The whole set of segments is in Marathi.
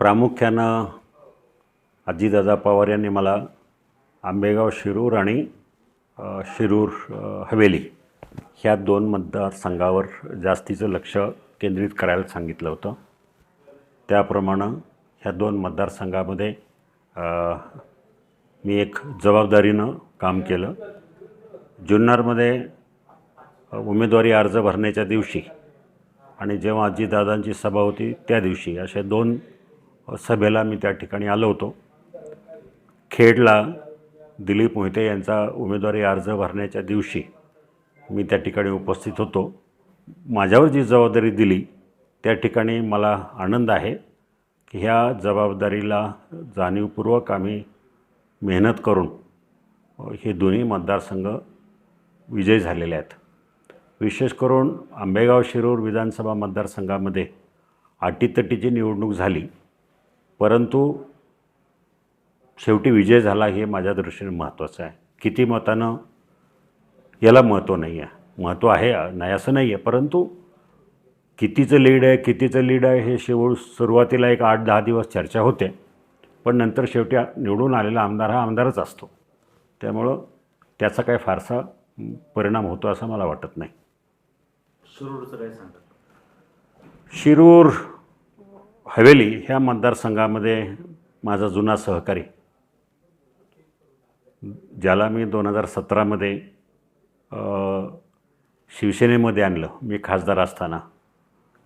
प्रामुख्यानं आजीदादा पवार यांनी मला आंबेगाव शिरूर आणि शिरूर हवेली ह्या दोन मतदारसंघावर जास्तीचं लक्ष केंद्रित करायला सांगितलं होतं. त्याप्रमाणे ह्या दोन मतदारसंघामध्ये मी एक जबाबदारीनं काम केलं. जुन्नरमध्ये उमेदवारी अर्ज भरण्याच्या दिवशी आणि जेव्हा आजीदादांची सभा होती त्या दिवशी अशा दोन सभेला मी त्या ठिकाणी आलो होतो. खेडला दिलीप मोहिते यांचा उमेदवारी अर्ज भरण्याच्या दिवशी मी त्या ठिकाणी उपस्थित होतो. माझ्यावर जी जबाबदारी दिली त्या ठिकाणी मला आनंद आहे की ह्या जबाबदारीला जाणीवपूर्वक आम्ही मेहनत करून हे दोन्ही मतदारसंघ विजयी झालेले आहेत. विशेष करून आंबेगाव शिरूर विधानसभा मतदारसंघामध्ये अटीतटीची निवडणूक झाली. परंतु शेवटी विजय झाला हे माझ्या दृष्टीने महत्त्वाचं आहे. किती मतानं? याला महत्त्व नाही आहे. महत्त्व आहे नाही असं नाही आहे. परंतु कितीचं लीड आहे कितीचं लीड आहे हे शेवट सुरुवातीला एक आठ दहा दिवस चर्चा होते. पण नंतर शेवटी निवडून आलेला आमदार हा आमदारच असतो. त्यामुळं त्याचा काही फारसा परिणाम होतो असं मला वाटत नाही. शिरूरचं काय सांगतात? शिरूर हवेली ह्या मतदारसंघामध्ये माझा जुना सहकारी ज्याला मी दोन हजार सतरामध्ये शिवसेनेमध्ये आणलं. मी खासदार असताना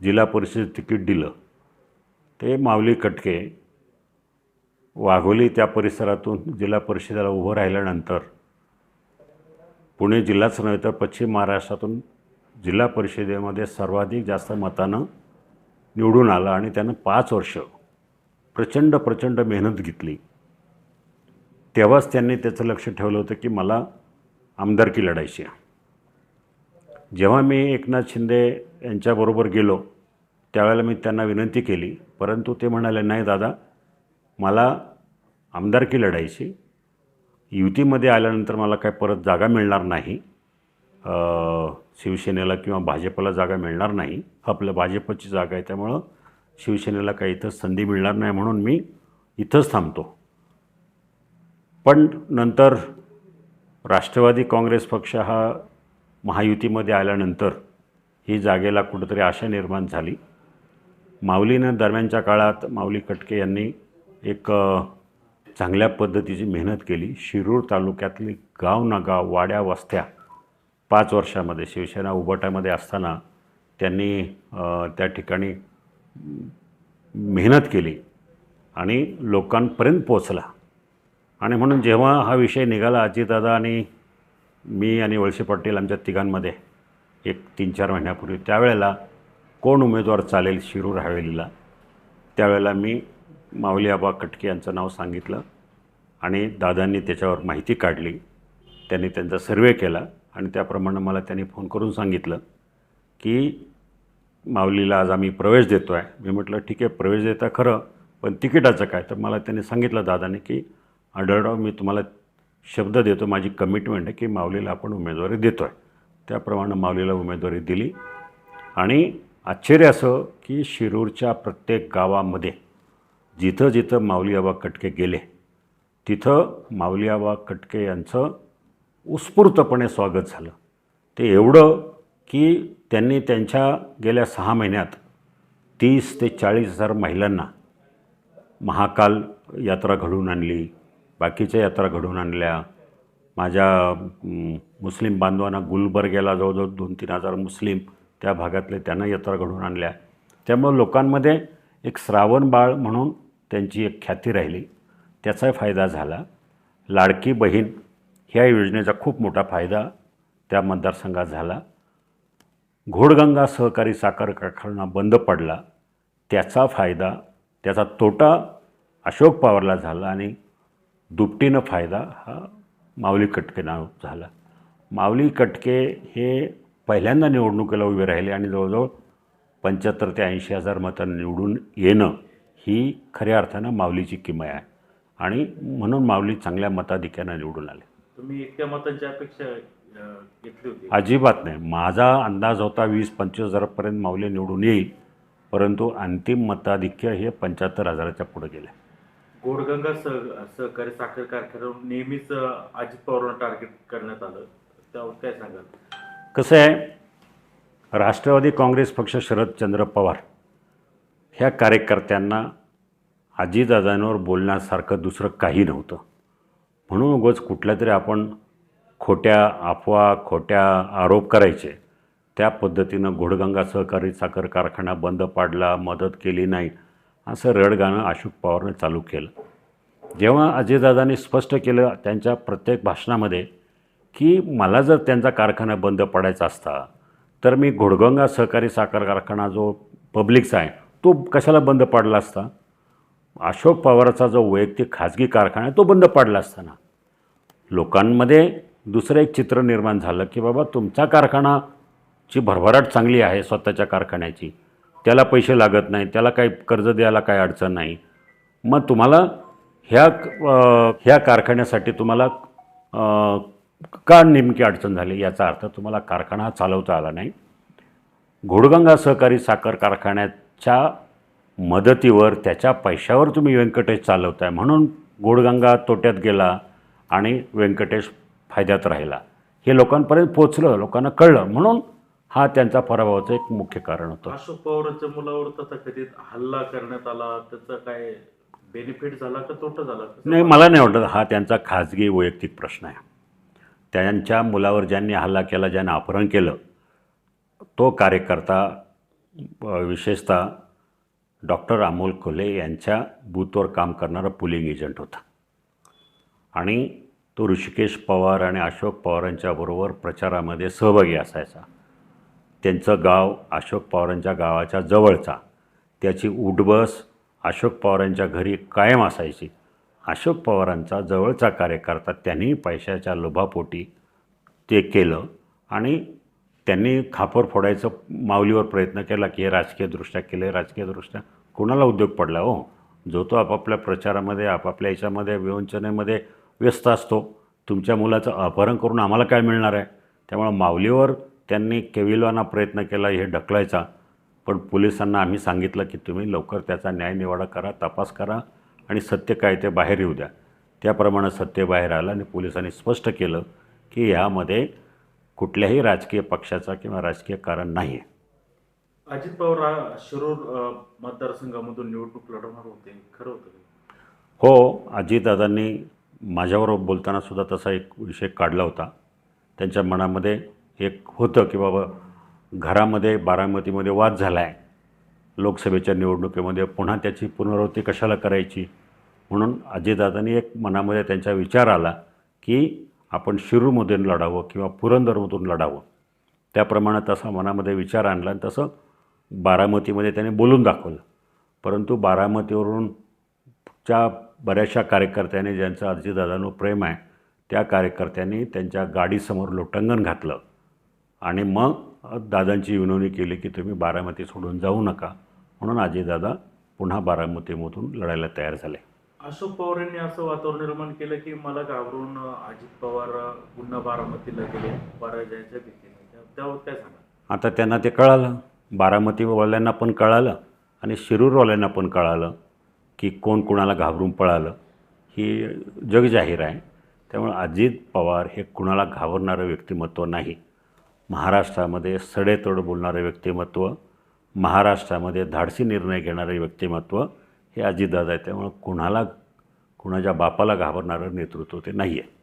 जिल्हा परिषद तिकीट दिलं. ते माऊली कटके वाघोली त्या परिसरातून जिल्हा परिषदेला उभं राहिल्यानंतर पुणे जिल्हाच नव्हे तर पश्चिम महाराष्ट्रातून जिल्हा परिषदेमध्ये सर्वाधिक जास्त मतानं निवडून आला आणि त्यानं पाच वर्ष प्रचंड प्रचंड मेहनत घेतली. तेव्हाच त्यांनी त्याचं लक्ष ठेवलं होतं की मला आमदारकी लढायची आहे. जेव्हा मी एकनाथ शिंदे यांच्याबरोबर गेलो त्यावेळेला मी त्यांना विनंती केली परंतु ते म्हणाले नाही दादा मला आमदारकी लढायची युतीमध्ये आल्यानंतर मला काय परत जागा मिळणार नाही. शिवसेनेला किंवा भाजपला जागा मिळणार नाही. आपलं भाजपची जागा आहे त्यामुळं शिवसेनेला काही इथं संधी मिळणार नाही म्हणून मी इथंच थांबतो. पण नंतर राष्ट्रवादी काँग्रेस पक्ष हा महायुतीमध्ये आल्यानंतर ही जागेला कुठंतरी आशा निर्माण झाली. माऊलीनं दरम्यानच्या काळात माऊली कटके यांनी एक चांगल्या पद्धतीची मेहनत केली. शिरूर तालुक्यातली गाव ना गाव वाड्या वस्त्या पाच वर्षामध्ये शिवसेना उभटामध्ये असताना त्यांनी त्या ठिकाणी मेहनत केली आणि लोकांपर्यंत पोचला आणि म्हणून जेव्हा हा विषय निघाला अजितदादा आणि मी आणि वळसे पाटील आमच्या तिघांमध्ये एक तीन चार महिन्यापूर्वी त्यावेळेला कोण उमेदवार चालेल शिरूर हवेलीला त्यावेळेला मी माऊली आबा कटके यांचं नाव सांगितलं आणि दादांनी त्याच्यावर माहिती काढली. त्यांनी त्यांचा सर्वे केला. आणि त्याप्रमाणे मला त्यांनी फोन करून सांगितलं की माऊलीला आज आम्ही प्रवेश देतो आहे मी म्हटलं ठीक आहे प्रवेश देता खरं पण तिकिटाचं काय? तर मला त्यांनी सांगितलं दादाने की आढळराव मी तुम्हाला शब्द देतो. माझी कमिटमेंट आहे की माऊलीला आपण उमेदवारी देतो आहे त्याप्रमाणे माऊलीला उमेदवारी दिली. आणि आश्चर्य असं की शिरूरच्या प्रत्येक गावामध्ये जिथं जिथं माऊली आबा कटके गेले तिथं माऊली आबा कटके यांचं उत्स्फूर्तपणे स्वागत झालं. ते एवढं की त्यांनी त्यांच्या गेल्या सहा महिन्यात तीस ते चाळीस हजार महिलांना महाकाल यात्रा घडवून आणली बाकीच्या यात्रा घडवून आणल्या. माझ्या मुस्लिम बांधवांना गुलबर्ग्याला जवळजवळ दोन तीन हजार मुस्लिम त्या भागातले त्यांना यात्रा घडवून आणल्या. त्यामुळं लोकांमध्ये एक श्रावण बाळ म्हणून त्यांची एक ख्याती राहिली. त्याचा फायदा झाला. लाडकी बहीण ह्या योजनेचा खूप मोठा फायदा त्या मतदारसंघात झाला. घोडगंगा सहकारी साखर कारखाना बंद पडला. त्याचा फायदा त्याचा तोटा अशोक पवारला झाला आणि दुपटीनं फायदा हा माऊली कटके नाव झाला. माऊली कटके हे पहिल्यांदा निवडणुकीला उभे राहिले आणि जवळजवळ पंच्याहत्तर ते ऐंशी हजार मतांनी निवडून येणं ही खऱ्या अर्थानं माऊलीची किमया आहे. आणि म्हणून माऊली चांगल्या मताधिक्यानं निवडून आले. तुम्ही इतक्या मतांची अपेक्षा घेतली होती. अजिबात नाही. माझा अंदाज होता वीस पंचवीस हजारापर्यंत माऊली निवडून येईल. परंतु अंतिम मताधिक्य हे पंच्याहत्तर हजाराच्या पुढे गेले. गोडगंगा सह सहकारी साखर कारखान्यावर नेहमीच अजित पवारांना टार्गेट करण्यात आलं. त्यावर काय सांगाल? कसं आहे? राष्ट्रवादी काँग्रेस पक्ष शरदचंद्र पवार ह्या कार्यकर्त्यांना आजीदादांवर बोलण्यासारखं दुसरं काही नव्हतं. म्हणून उगाच कुठल्या तरी आपण खोट्या अफवा खोट्या आरोप करायचे. त्या पद्धतीनं घोडगंगा सहकारी साखर कारखाना बंद पाडला मदत केली नाही असं रडगाणं अशोक पवारनं चालू केलं. जेव्हा अजयदादांनी स्पष्ट केलं त्यांच्या प्रत्येक भाषणामध्ये की मला जर त्यांचा कारखाना बंद पडायचा असता तर मी घोडगंगा सहकारी साखर कारखाना जो पब्लिकचा आहे तो कशाला बंद पाडला असता? अशोक पवारचा जो वैयक्तिक खाजगी कारखाना आहे तो बंद पडला असताना. लोकांमध्ये दुसरं एक चित्र निर्माण झालं की बाबा तुमचा कारखानाची भरभराट चांगली आहे स्वतःच्या कारखान्याची. त्याला पैसे लागत नाही त्याला काही कर्ज द्यायला काही अडचण नाही. मग तुम्हाला ह्या ह्या कारखान्यासाठी तुम्हाला का नेमकी अडचण झाली? याचा अर्थ तुम्हाला कारखाना हा चालवता आला नाही. घोडगंगा सहकारी साखर कारखान्याच्या मदतीवर त्याच्या पैशावर तुम्ही व्यंकटेश चालवताय म्हणून घोडगंगा तोट्यात गेला आणि व्यंकटेश फायद्यात राहिला. हे लोकांपर्यंत पोचलं लोकांना कळलं. म्हणून हा त्यांचा पराभवाचं एक मुख्य कारण होतं. अशोक पवारांच्या मुलावर तथाकथित हल्ला करण्यात आला. त्याचा काय बेनिफिट झाला का तोटा झाला नाही मला नाही वाटत. हा त्यांचा खाजगी वैयक्तिक प्रश्न आहे. त्यांच्या मुलावर ज्यांनी हल्ला केला ज्यांनी अपहरण केलं तो कार्यकर्ता विशेषतः डॉक्टर अमोल कोल्हे यांच्या बूथवर काम करणारा पुलिंग एजंट होता. आणि तो ऋषिकेश पवार आणि अशोक पवारांच्याबरोबर प्रचारामध्ये सहभागी असायचा. त्यांचं गाव अशोक पवारांच्या गावाच्या जवळचा. त्याची उठबस अशोक पवारांच्या घरी कायम असायची. अशोक पवारांचा जवळचा कार्यकर्ता त्यांनी पैशाच्या लोभापोटी ते केलं आणि त्यांनी खापर फोडायचं माऊलीवर प्रयत्न केला की हे राजकीयदृष्ट्या केले राजकीयदृष्ट्या कोणाला उद्योग पडला हो? जो तो आपापल्या प्रचारामध्ये आपापल्या याच्यामध्ये विवंचनेमध्ये व्यस्त असतो. तुमच्या मुलाचं अपहरण करून आम्हाला काय मिळणार आहे? त्यामुळं माऊलीवर त्यांनी केविलवाना प्रयत्न केला हे ढकलायचा. पण पोलिसांना आम्ही सांगितलं की तुम्ही लवकर त्याचा न्यायनिवाडा करा तपास करा आणि सत्य काय ते बाहेर येऊ द्या. त्याप्रमाणे सत्य बाहेर आलं आणि पोलिसांनी स्पष्ट केलं की ह्यामध्ये कुठल्याही राजकीय पक्षाचा किंवा राजकीय कारण नाही आहे अजित पवार शिरूर मतदारसंघामधून निवडणूक लढवणार होते. खरं होतं? हो अजितदादांनी माझ्याबरोबर बोलताना सुद्धा तसा एक विषय काढला होता. त्यांच्या मनामध्ये एक होतं की बाबा घरामध्ये बारामतीमध्ये वाद झाला आहे लोकसभेच्या निवडणुकीमध्ये पुन्हा त्याची पुनरावृत्ती कशाला करायची? म्हणून अजितदादांनी एक मनामध्ये त्यांचा विचार आला की आपण शिरूरमधून लढावं किंवा पुरंदरमधून लढावं. त्याप्रमाणे तसा मनामध्ये विचार आणला आणि तसं बारामतीमध्ये त्याने बोलून दाखवलं. परंतु बारामतीवरून च्या बऱ्याचशा कार्यकर्त्यांनी ज्यांचं आजीदादांवर प्रेम आहे त्या कार्यकर्त्यांनी त्यांच्या गाडीसमोर लोटंगण घातलं. आणि मग दादांची विनवणी केली की तुम्ही बारामती सोडून जाऊ नका. म्हणून अजितदादा पुन्हा बारामतीमधून लढायला तयार झाले. अशोक पवार यांनी असं वातावरण निर्माण केलं की मला घाबरून अजित पवार पुन्हा बारामतीला गेले पराजयाच्या भीतीने. त्यावर काय सांगा आता त्यांना ते कळालं. बारामतीवाल्यांना पण कळालं आणि शिरूरवाल्यांना पण कळालं की कोण कुणाला घाबरून पळालं. ही जग जाहीर आहे. त्यामुळे अजित पवार हे कुणाला घाबरणारं व्यक्तिमत्व नाही. महाराष्ट्रामध्ये सडेतोड बोलणारं व्यक्तिमत्व महाराष्ट्रामध्ये धाडसी निर्णय घेणारे व्यक्तिमत्व हे अजितदादा आहे त्यामुळं कुणाला कुणाच्या बापाला घाबरणारं नेतृत्व ते नाही आहे